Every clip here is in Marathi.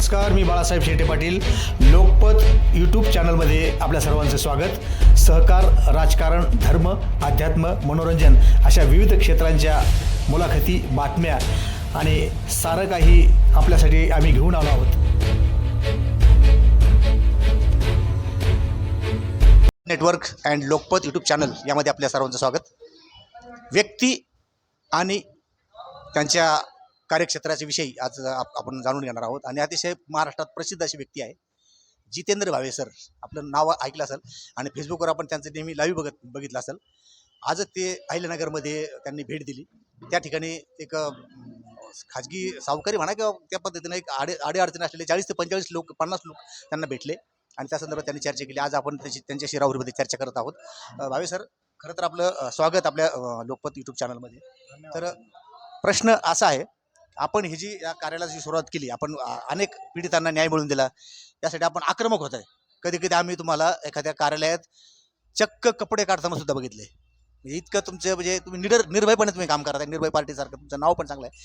नमस्कार मी बाळासाहेब शेटे पाटील. लोकपत यूट्यूब चॅनलमध्ये आपल्या सर्वांचं स्वागत. सहकार राजकारण धर्म अध्यात्म मनोरंजन अशा विविध क्षेत्रांच्या मुलाखती बातम्या आणि सारं काही आपल्यासाठी आम्ही घेऊन आलो आहोत. Network and Lokpat YouTube channel यामध्ये आपल्या सर्वांचं स्वागत. व्यक्ती आणि त्यांच्या कार्यक्षेत्राच्या विषयी आज आपण जाणून घेणार आहोत. आणि अतिशय महाराष्ट्रात प्रसिद्ध अशी व्यक्ती आहे जितेंद्र भावे सर. आपलं नाव ऐकलं असेल आणि फेसबुकवर आपण त्यांचं नेहमी लाईव्ह बघत बघितलं असेल. आजच ते अहिल्यानगरमध्ये त्यांनी भेट दिली. त्या ठिकाणी एक खाजगी सावकारी म्हणा किंवा त्या पद्धतीनं एक आडे आडे अडचणी असलेले चाळीस ते पंचेचाळीस लोक पन्नास लोक त्यांना भेटले आणि त्या संदर्भात त्यांनी चर्चा केली. आज आपण त्याची त्यांच्याशी राहुरीमध्ये चर्चा करत आहोत. भावे सर खरं तर आपलं स्वागत आपल्या लोकपत यूट्यूब चॅनलमध्ये तर प्रश्न असा आहे आपण ही जी या कार्याला जी सुरुवात केली आपण अनेक पीडितांना न्याय मिळवून दिला त्यासाठी आपण आक्रमक होत आहे कधी कधी आम्ही तुम्हाला एखाद्या कार्यालयात चक्क कपडे काढताना सुद्धा बघितले. म्हणजे इतकं तुमचं म्हणजे तुम्ही निडर निर्भयपणे तुम्ही काम करताय निर्भय पार्टीसारखं तुमचं नाव पण चांगलं आहे.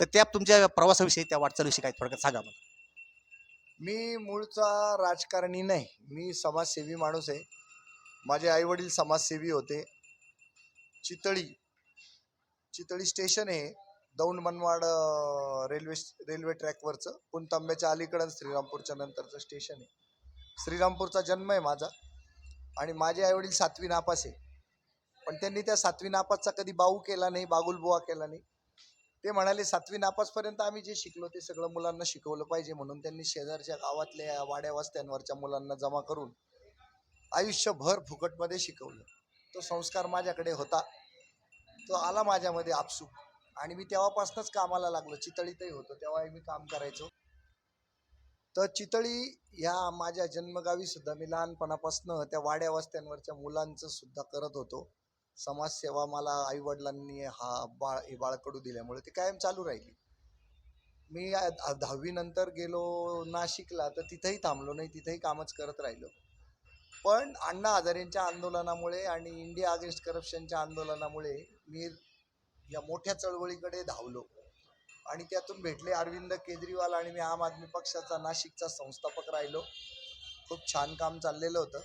तर त्या तुमच्या प्रवासाविषयी त्या वाटचालीविषयी काही थोडक्यात सांगा मला. मी मूळचा राजकारणी नाही. मी समाजसेवी माणूस आहे. माझे आईवडील समाजसेवी होते. चितळी चितळी स्टेशन आहे दौंड मनमाड रेल्वे रेल्वे ट्रॅकवरचं पुणतांब्याच्या अलीकडं श्रीरामपूरच्या नंतरचं स्टेशन आहे. श्रीरामपूरचा जन्म आहे माझा आणि माझे आईवडील सातवी नापास आहे. पण त्यांनी त्या सातवी नापासचा कधी बाऊ केला नाही बागुलबुवा केला नाही. ते म्हणाले सातवी नापासपर्यंत आम्ही जे शिकलो ते सगळं मुलांना शिकवलं पाहिजे म्हणून त्यांनी शेजारच्या गावातल्या वाड्या वस्त्यांवरच्या मुलांना जमा करून आयुष्यभर फुकटमध्ये शिकवलं. तो संस्कार माझ्याकडे होता. तो आला माझ्यामध्ये आपसूक. आणि मी तेव्हापासूनच कामाला लागलो. चितळीतही होतो. तेव्हाही मी काम करायचो. तर चितळी ह्या माझ्या जन्मगावी सुद्धा मी लहानपणापासून त्या वाड्या वस्त्यांवरच्या मुलांचं सुद्धा करत होतो. समाजसेवा मला आईवडिलांनी हा बाळ हे बाळकडू दिल्यामुळे ते कायम चालू राहिली. मी दहावीनंतर गेलो नाशिकला तर तिथंही थांबलो नाही. तिथंही कामच करत राहिलो. पण अण्णा हजारेंच्या आंदोलनामुळे आणि इंडिया अगेन्स्ट करप्शनच्या आंदोलनामुळे मी या मोठ्या चळवळीकडे धावलो. आणि त्यातून भेटले अरविंद केजरीवाल आणि मी आम आदमी पक्षाचा नाशिकचा संस्थापक राहिलो. खूप छान काम चाललेलं होतं.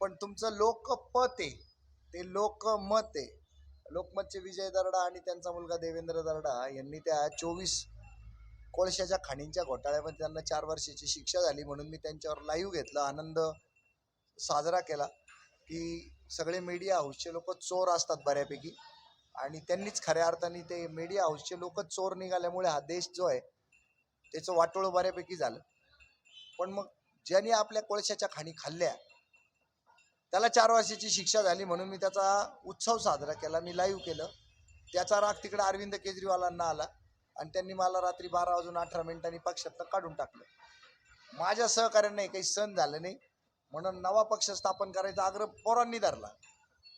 पण तुमचं लोकपत आहे ते लोकमत आहे लोकमतचे विजय दरडा आणि त्यांचा मुलगा देवेंद्र दरडा यांनी त्या चोवीस कोळशाच्या खाणींच्या घोटाळ्यामध्ये त्यांना चार वर्षाची शिक्षा झाली म्हणून मी त्यांच्यावर लाईव्ह घेतलं आनंद साजरा केला की सगळे मीडिया हाऊसचे लोक चोर असतात बऱ्यापैकी. आणि त्यांनीच खऱ्या अर्थाने ते मीडिया हाऊसचे लोक चोर निघाल्यामुळे हा देश जो आहे त्याचं वाटोळं बऱ्यापैकी झालं. पण मग ज्यांनी आपल्या कोळशाच्या खाणी खाल्ल्या त्याला चार वर्षाची शिक्षा झाली म्हणून मी त्याचा उत्सव साजरा केला मी लाईव्ह केलं. त्याचा राग तिकडे अरविंद केजरीवालांना आला आणि त्यांनी मला रात्री बारा वाजून अठरा मिनिटांनी पक्षातनं काढून टाकलं. माझ्या सहकार्यांनाही काही सण झालं नाही म्हणून नवा पक्ष स्थापन करायचा आग्रह पोरांनी धरला.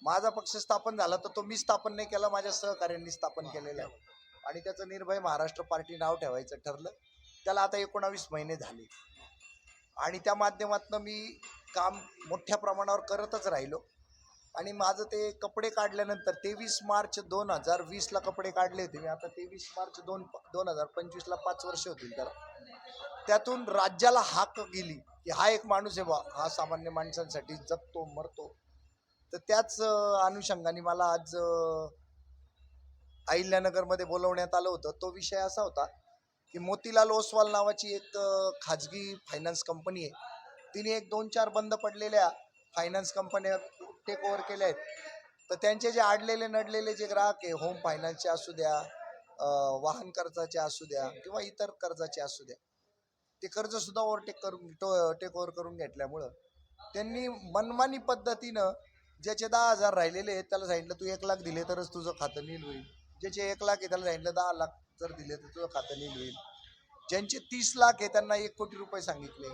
माझा पक्ष स्थापन झाला तर तो मी स्थापन नाही केला माझ्या सहकार्यांनी स्थापन केलेला आहे. आणि त्याचं निर्भय महाराष्ट्र पार्टी नाव ठेवायचं ठरलं. त्याला आता एकोणावीस महिने झाले. आणि त्या माध्यमातून मी काम मोठ्या प्रमाणावर करतच राहिलो. आणि माझं ते कपडे काढल्यानंतर तेवीस मार्च दोन हजार वीसला कपडे काढले होते. मी आता तेवीस मार्च दोन दोन हजार पंचवीसला पाच वर्ष होतील त्याला. त्यातून राज्याला हाक गेली की हा एक माणूस आहे बा हा सामान्य माणसांसाठी जगतो मरतो. तर त्याच अनुषंगाने मला आज अहिल्यानगरमध्ये बोलवण्यात आलं होतं. तो विषय असा होता की मोतीलाल ओसवाल नावाची एक खाजगी फायनान्स कंपनी आहे. तिने एक दोन चार बंद पडलेल्या फायनान्स कंपन्या टेक ओव्हर केल्या आहेत. तर त्यांचे जे आडलेले नडलेले जे ग्राहक आहे होम फायनान्सचे असू द्या वाहन कर्जाचे असू द्या किंवा इतर कर्जाचे असू द्या ते कर्जसुद्धा ओव्हरटेक करून टेक ओव्हर करून घेतल्यामुळं त्यांनी मनमानी पद्धतीनं ज्याचे दहा हजार राहिलेले आहेत त्याला सांगितलं तू एक लाख दिले तरच तुझं खातं नील होईल. ज्याचे एक लाख आहे त्याला सांगितलं दहा लाख जर दिले तर तुझं खातं नील होईल. ज्यांचे तीस लाख आहे त्यांना एक कोटी रुपये सांगितले.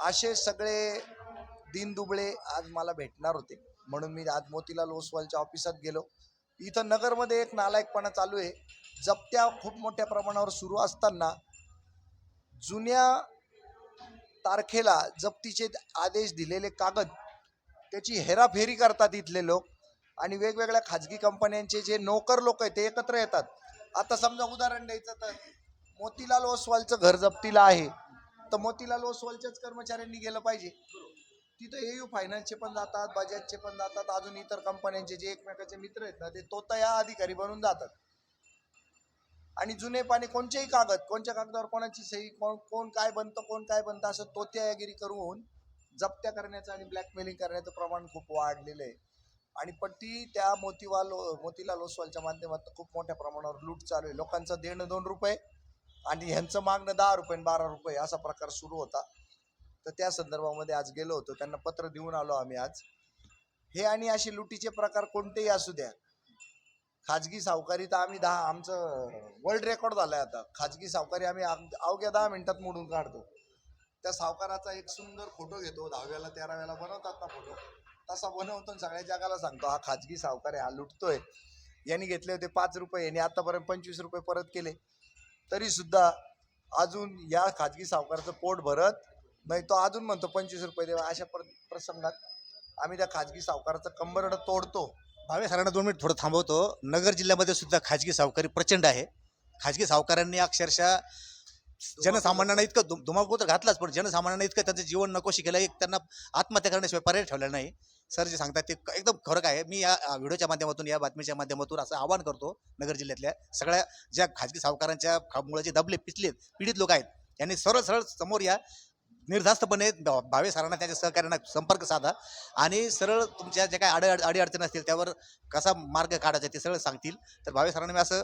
असे सगळे दिनदुबळे आज मला भेटणार होते. म्हणून मी आज मोतीलाल ओसवालच्या ऑफिसात गेलो. इथं नगरमध्ये एक नालायकपणा चालू आहे. जप्त्या खूप मोठ्या प्रमाणावर सुरू असताना जुन्या तारखेला जप्तीचे आदेश दिलेले कागद त्याची हेराफेरी करतात इथले लोक. आणि वेगवेगळ्या खाजगी कंपन्यांचे जे नोकर लोक आहेत ते एकत्र येतात. आता समजा उदाहरण द्यायचं तर मोतीलाल ओसवालचं घर जप्तीला आहे. तर मोतीलाल ओसवालच्याच कर्मचाऱ्यांनी गेलं पाहिजे. तिथं एयू फायनान्सचे पण जातात बजाजचे पण जातात अजून इतर कंपन्यांचे जे एकमेकाचे मित्र आहेत ना ते तोता या अधिकारी बनून जातात. आणि जुने पाणी कोणचेही कागद कोणत्या कागदावर कोणाची सही कोण कोण काय बनतं कोण काय बनतं असं तोत्यागिरी करून जप्त्या करण्याचं आणि ब्लॅकमेलिंग करण्याचं प्रमाण खूप वाढलेलं आहे. आणि पण ती त्या मोतीवाल मोतीलाल ओसवालच्या माध्यमातून खूप मोठ्या प्रमाणावर लूट चालू आहे. लोकांचं देणं दोन रुपये आणि ह्यांचं मागणं दहा रुपये आणि बारा रुपये असा प्रकार सुरू होता. तर त्या संदर्भामध्ये आज गेलो होतो. त्यांना पत्र देऊन आलो आम्ही आज. हे आणि असे लुटीचे प्रकार कोणतेही असू द्या. खाजगी सावकारी तर आम्ही दहा आमचं वर्ल्ड रेकॉर्ड झालंय आता. खाजगी सावकारी आम्ही आम- अवघ्या दहा मिनिटात मोडून काढतो. त्या सावकाराचा एक सुंदर फोटो घेतो दहाव्याला तेराव्याला बनवतात ना फोटो. तसा बनवतो आणि सगळ्या जगाला सांगतो हा खाजगी सावकार आहे हा लुटतोय. यांनी घेतले होते पाच रुपये यांनी आतापर्यंत पंचवीस रुपये परत केले. तरी सुद्धा अजून या खाजगी सावकाराचं पोट भरत नाही तो अजून म्हणतो पंचवीस रुपये देवा अशा प्र प्रसंगात आम्ही त्या खाजगी सावकाराचं कंबरड तोडतो. भावे सरांना दोन मिनिट थोडं थांबवतो. नगर जिल्ह्यामध्ये सुद्धा खाजगी सावकारी प्रचंड आहे. खाजगी सावकारांनी अक्षरशः जनसामान्यांना इतकं धुम- धुमाकूळ तर घातलाच पण जनसामान्यांना इतकं त्यांचं जीवन नकोशी केलं एक त्यांना आत्महत्या करण्याशिवाय पर्याय ठेवला नाही. सर जे सांगतात ते एकदम खरं काय आहे. मी या व्हिडिओच्या माध्यमातून या बातमीच्या माध्यमातून असं आवाहन करतो नगर जिल्ह्यातल्या सगळ्या ज्या खाजगी सावकारांच्या मुळे जे दबले पिचलेत पीडित लोक आहेत यांनी सरळ सरळ समोर या निर्धास्तपणे भावे सरांना त्यांच्या सहकार्यांना संपर्क साधा आणि सरळ तुमच्या ज्या काही अड अडी अडचणी असतील त्यावर कसा मार्ग काढायचा ते सरळ सांगतील. तर भावे सरांना मी असं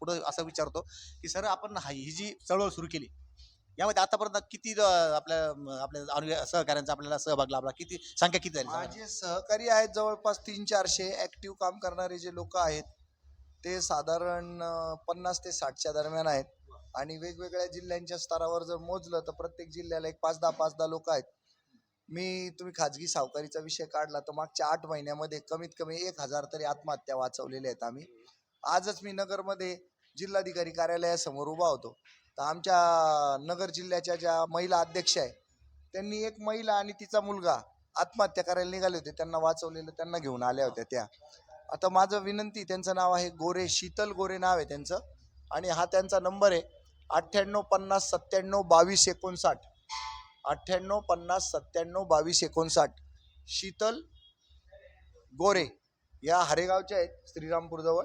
पुढं असं विचारतो की सर आपण ही जी चळवळ सुरू केली यामध्ये आतापर्यंत किती आपल्या आपल्या अनु सहकार्यांचा आपल्याला सहभाग लाभला? किती संख्या किती झाली? माझे सहकारी आहेत जवळपास तीन चारशे ऍक्टिव्ह काम करणारे जे लोक आहेत ते साधारण पन्नास ते साठच्या दरम्यान आहेत. आणि वेगवेगळ्या जिल्ह्यांच्या स्तरावर जर मोजलं तर प्रत्येक जिल्ह्याला एक पाच दहा पाच दहा लोक आहेत. मी तुम्ही खाजगी सावकारीचा विषय काढला तर मागच्या आठ महिन्यामध्ये कमीत कमी एक हजार तरी आत्महत्या वाचवलेल्या आहेत आम्ही. आजच मी नगरमध्ये जिल्हाधिकारी कार्यालयासमोर उभा होतो. तर आमच्या नगर जिल्ह्याच्या ज्या महिला अध्यक्ष आहे त्यांनी एक महिला आणि तिचा मुलगा आत्महत्या करायला निघाले होते. त्यांना वाचवलेलं त्यांना घेऊन आल्या होत्या त्या. आता माझं विनंती त्यांचं नाव आहे गोरे शीतल गोरे नाव आहे त्यांचं. आणि हा त्यांचा नंबर आहे. अठ्ठ्याण्णव पन्नास सत्त्याण्णव बावीस एकोणसाठ. अठ्ठ्याण्णव पन्नास सत्त्याण्णव बावीस एकोणसाठ. शीतल गोरे या हरेगावच्या आहेत श्रीरामपूरजवळ.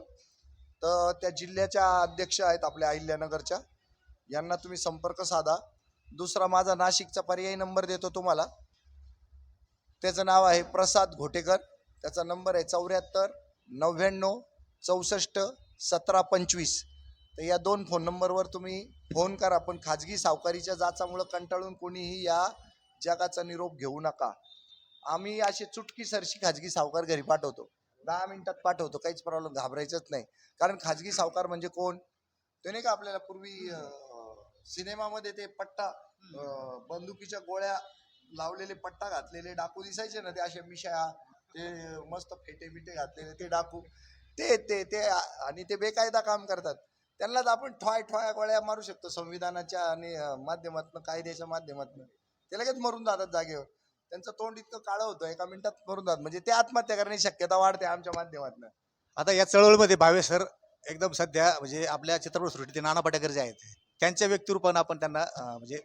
तर त्या जिल्ह्याच्या अध्यक्ष आहेत आपल्या अहिल्यानगरच्या. यांना तुम्ही संपर्क साधा. दुसरा माझा नाशिकचा पर्यायी नंबर देतो तुम्हाला. त्याचं नाव आहे प्रसाद घोटेकर. त्याचा नंबर आहे चौऱ्याहत्तर नव्याण्णव चौसष्ट सतरा पंचवीस. तर या दोन फोन नंबरवर तुम्ही फोन करा पण खाजगी सावकारीच्या जाचामुळं कंटाळून कोणीही या जगाचा निरोप घेऊ नका. आम्ही असे चुटकी सरशी खाजगी सावकार घरी पाठवतो. दहा मिनिटात पाठवतो काहीच प्रॉब्लेम घाबरायचंच नाही. कारण खाजगी सावकार म्हणजे कोण? ते नाही का आपल्याला पूर्वी सिनेमामध्ये ते पट्टा बंदुकीच्या गोळ्या लावलेले पट्टा घातलेले डाकू दिसायचे ना ते असे मिशा ते मस्त फेटे बिटे घातलेले ते डाकू. ते ते ते आणि ते बेकायदा काम करतात. त्यांनाच आपण ठॉय ठॉया गोळ्या मारू शकतो संविधानाच्या आणि माध्यमातून माध्यमातनं कायद्याच्या माध्यमातनं. ते लगेच मरून जातात जागेवर. त्यांचं तोंड इतकं काळं होतं एका मिनिटात मरून जातात. म्हणजे ते आत्महत्या करण्याची शक्यता वाढते आमच्या माध्यमातनं. आता या चळवळीमध्ये भावे सर एकदम सध्या म्हणजे आपल्या चित्रपटसृष्टीचे नाना पाटेकर जे आहेत त्यांच्या व्यक्तिरूपानं आपण त्यांना म्हणजे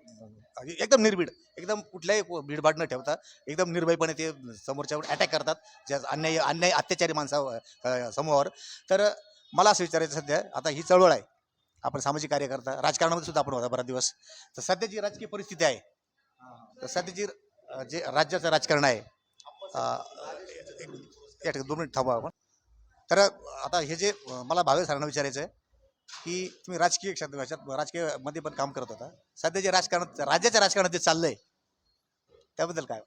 एकदम निर्भीड एकदम कुठल्याही भीडभाड न ठेवता एकदम निर्भयपणे ते समोरच्यावर अटॅक करतात ज्या अन्याय अन्याय अत्याचारी माणसा समूहावर. तर मला असं विचारायचं सध्या आता ही चळवळ आहे. आपण सामाजिक कार्य करता राजकारणामध्ये सुद्धा आपण होता बराच दिवस. तर सध्याची राजकीय परिस्थिती आहे तर सध्याची जे राज्याचं राजकारण आहे एक या ठिकाणी दोन मिनिट थांबा आपण. तर आता हे जे मला भावे सरांना विचारायचं आहे की तुम्ही राजकीय क्षेत्रात राजकीयमध्ये पण काम करत होता. सध्या जे राजकारण राज्याच्या राजकारणात जे चाललंय त्याबद्दल काय?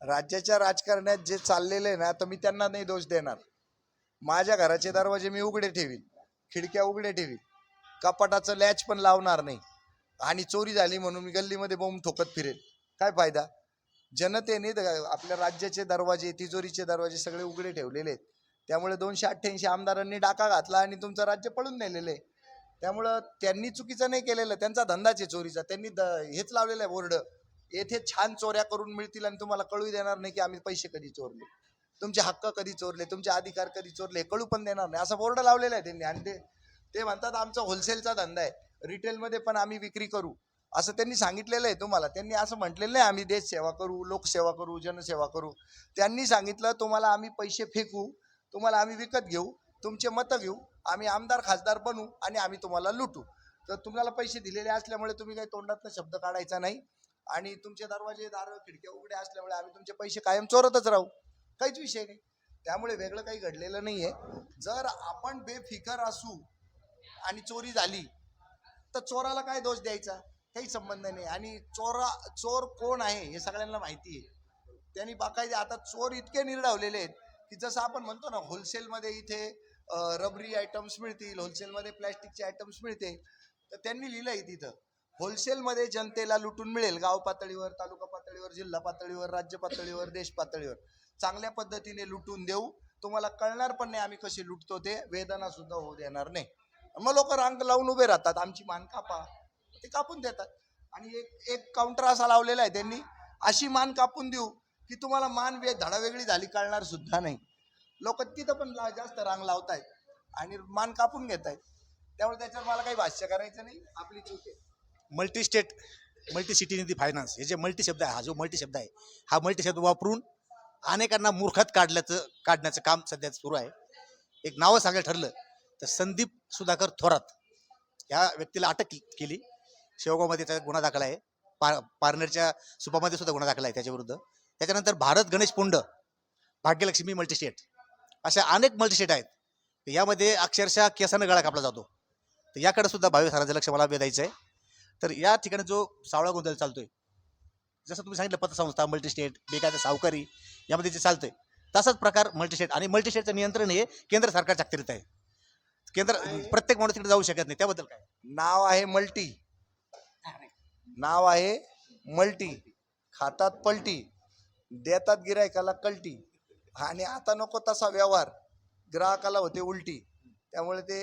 राज्याच्या राजकारणात जे चाललेलं आहे ना तर मी त्यांना नाही दोष देणार. माझ्या घराचे दरवाजे मी उघडे ठेवीन. खिडक्या उघडे ठेवीन. कपाटाचं लॅच पण लावणार नाही. आणि चोरी झाली म्हणून मी गल्लीमध्ये बोंब ठोकत फिरेल काय फायदा? जनतेने आपल्या राज्याचे दरवाजे तिजोरीचे दरवाजे सगळे उघडे ठेवलेले आहेत. त्यामुळे दोनशे अठ्ठ्याऐंशी आमदारांनी डाका घातला आणि तुमचं राज्य पळून नेलेलं आहे. त्यामुळं त्यांनी चुकीचं नाही केलेलं. त्यांचा धंदाच आहे चोरीचा. त्यांनी द हेच लावलेलं आहे बोर्ड. येथे छान चोऱ्या करून मिळतील आणि तुम्हाला कळू देणार नाही की आम्ही पैसे कधी चोरले. तुमचे हक्क कधी चोरले तुमचे अधिकार कधी चोरले कळू पण देणार नाही. असा बोर्ड लावलेला आहे त्यांनी. आणि ते ते म्हणतात आमचा होलसेलचा धंदा आहे. रिटेलमध्ये पण आम्ही विक्री करू. असं त्यांनी सांगितलेलं आहे तुम्हाला. त्यांनी असं म्हटलेलं नाही आम्ही देश सेवा करू लोकसेवा करू जनसेवा करू. त्यांनी सांगितलं तुम्हाला आम्ही पैसे फेकू तुम्हाला आम्ही विकत घेऊ तुमचे मतं घेऊ आम्ही आमदार खासदार बनू आणि आम्ही तुम्हाला लुटू. तर तुम्हाला पैसे दिलेले असल्यामुळे तुम्ही काही तोंडातनं शब्द काढायचा नाही. आणि तुमचे दरवाजे दार खिडक्या उघड्या असल्यामुळे आम्ही तुमचे पैसे कायम चोरतच राहू. काहीच विषय नाही. त्यामुळे वेगळं काही घडलेलं नाही आहे जर आपण बेफिकर असू आणि चोरी झाली तर चोराला काय दोष द्यायचा? काही संबंध नाही. आणि चोरा चोर कोण आहे हे सगळ्यांना माहिती आहे. त्यांनी बाकायदे आता चोर इतके निर्डावलेले आहेत की जसं आपण म्हणतो ना होलसेलमध्ये इथे रबरी आयटम्स मिळतील होलसेलमध्ये प्लॅस्टिकचे आयटम्स मिळते तर त्यांनी लिहिलं आहे तिथं होलसेलमध्ये जनतेला लुटून मिळेल. गाव पातळीवर तालुका पातळीवर जिल्हा पातळीवर राज्य पातळीवर देश पातळीवर. चांगल्या पद्धतीने लुटून देऊ. तुम्हाला कळणार पण नाही आम्ही कसे लुटतो ते. वेदना सुद्धा होऊ देणार नाही. मग लोक रांग लावून उभे राहतात. आमची मान कापा. ते कापून देतात. आणि एक एक काउंटर असा लावलेला आहे त्यांनी. अशी मान कापून देऊ की तुम्हाला मान वे धडा वेगळी झाली कळणार सुद्धा नाही. लोक तिथं पण ला- जास्त रांग लावतायत. आणि मान कापून घेत आहेत त्यामुळे त्याच्यावर मला काही भाष्य करायचं नाही. आपली चूक आहे. Multi state multi city Nidhi finance हे जे मल्टी शब्द आहे हा जो मल्टी शब्द आहे हा मल्टी शब्द वापरून अनेकांना मूर्खात काढल्याचं काढण्याचं काम सध्या सुरू आहे. एक नावं सांगायला ठरलं तर संदीप सुधाकर थोरात. या व्यक्तीला अटक केली. शेवगावमध्ये त्याचा गुन्हा दाखल आहे. पा पारनेरच्या सुपामध्ये सुद्धा गुन्हा दाखल आहे त्याच्याविरुद्ध त्याच्यानंतर भारत गणेश पुंड भाग्यलक्ष्मी मल्टीस्टेट अशा अनेक मल्टीस्टेट आहेत. यामध्ये अक्षरशः केसानं गळा कापला जातो. तर याकडे सुद्धा भावी सरांचं लक्ष मला वेधायचं आहे तर या ठिकाणी जो सावळा गोंधळ चालतोय जसं तुम्ही सांगितलं पतसंस्था मल्टीस्टेट बेकायदा सावकारी यामध्ये जे चालतंय तसाच प्रकार मल्टीस्टेट आणि मल्टीस्टेटचं नियंत्रण हे केंद्र सरकारच्या अखत्यारीत आहे. केंद्र प्रत्येक माणूस तिकडे जाऊ शकत नाही. त्याबद्दल काय? नाव आहे मल्टी नाव आहे मल्टी खातात पलटी. देतात गिरायकाला कलटी. आणि आता नको तसा व्यवहार. ग्राहकाला होते उलटी. त्यामुळे ते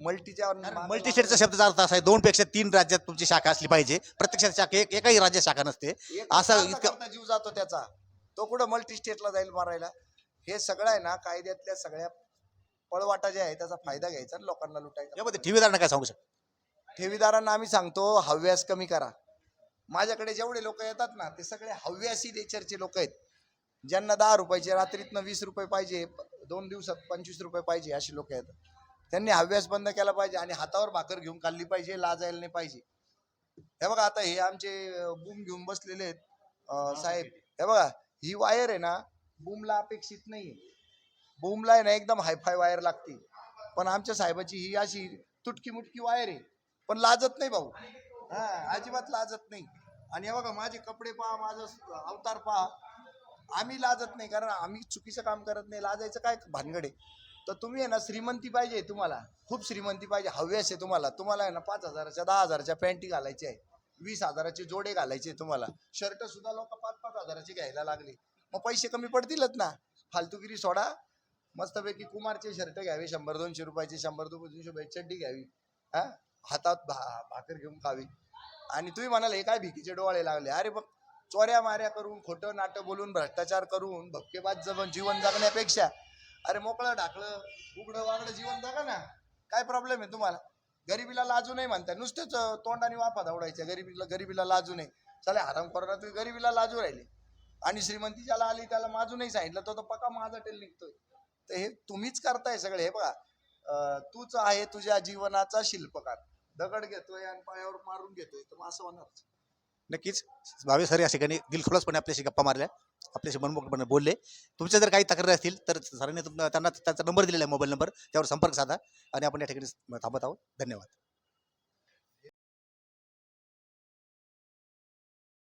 मल्टीच्या मल्टीस्टेटचा शब्दाचा अर्थ असा आहे दोन पेक्षा तीन राज्यात तुमची शाखा असली पाहिजे. प्रत्यक्षात शाखा एक एकाही राज्यात शाखा नसते. असं इतकं- जीव जातो त्याचा. तो कुठं मल्टी स्टेटला जाईल मारायला? हे सगळं आहे ना कायद्यातल्या सगळ्या पळवाटा जे आहे त्याचा फायदा घ्यायचा आणि लोकांना लुटायचा यामध्ये ठेवीदारांना काय सांगू शकतो? ठेवीदारांना आम्ही सांगतो हव्यास कमी करा. माझ्याकडे जेवढे लोक येतात ना ते सगळे हव्यासी नेचरचे लोक आहेत. ज्यांना दहा रुपयाचे रात्रीतनं वीस रुपये पाहिजे दोन दिवसात पंचवीस रुपये पाहिजे अशी लोक आहेत. त्यांनी हव्यास बंद केला पाहिजे आणि हातावर भाकर घेऊन खाल्ली पाहिजे लाजायला नाही पाहिजे. हे बघा आता हे आमचे बूम घेऊन बसलेले आहेत. साहेब हे बघा ही वायर आहे ना बूमला अपेक्षित नाही बूमला आहे ना एकदम हायफाय वायर लागते पण आमच्या साहेबाची ही अशी तुटकी मुटकी वायर आहे. पण लाजत नाही भाऊ. हा अजिबात लाजत नाही. आणि हे बघा माझे कपडे पहा माझं अवतार पहा. आम्ही लाजत नाही कारण आम्ही चुकीचं काम करत नाही. लाजायचं काय भानगड आहे? तर तुम्ही आहे ना श्रीमंती पाहिजे तुम्हाला. खूप श्रीमंती पाहिजे. हव्यास आहे तुम्हाला. तुम्हाला आहे ना पाच हजाराच्या दहा हजाराच्या पॅन्टी घालायची आहे. वीस हजाराचे जोडे घालायचे तुम्हाला. शर्ट सुद्धा लोक पाच पाच हजाराचे घ्यायला लागले. मग पैसे कमी पडतीलच ना. फालतुगिरी सोडा. मस्तपैकी कुमारचे शर्ट घ्यावे. शंभर दोनशे रुपयाचे शंभर दोनशे दोनशे रुपयाची चड्डी घ्यावी. हा? हातात भा भाकर घेऊन खावी. आणि तुम्ही म्हणाल हे काय भिकीचे डोळे लागले? अरे बघ चोऱ्या माऱ्या करून खोटं नाटं बोलून भ्रष्टाचार करून भपकेबाज जीवन जगण्यापेक्षा अरे मोकळं ढाकलं उघडं वागडं जीवन जगा ना. काय प्रॉब्लेम आहे तुम्हाला? गरिबीला लाजू नाही म्हणताय. नुसतेच तोंडाने वाफा धावडायच्या गरिबीला गरिबीला लाजू नाही. चला आराम करा तुम्ही गरिबीला लाजू राहिले. आणि श्रीमंती ज्याला आली त्याला माजू नाही सांगितलं तो तो पक्का माझा टेल निघतोय. तर हे तुम्हीच करताय सगळे. हे बघा तूच आहे तुझ्या जीवनाचा शिल्पकार. दगड घेतोय आणि पायावर मारून घेतोय. तर मग असं होणार नक्कीच. भावे सर या ठिकाणी दिलखुलासपणे आपल्याशी गप्पा मारल्या. आपल्याशी मनमोकपणे बोलले. तुमच्या जर काही तक्रारी असतील तर सरांनी तुम- त्यांना त्यांचा नंबर दिलेला आहे मोबाईल नंबर. त्यावर संपर्क साधा आणि आपण या ठिकाणी थांबत आहोत. धन्यवाद.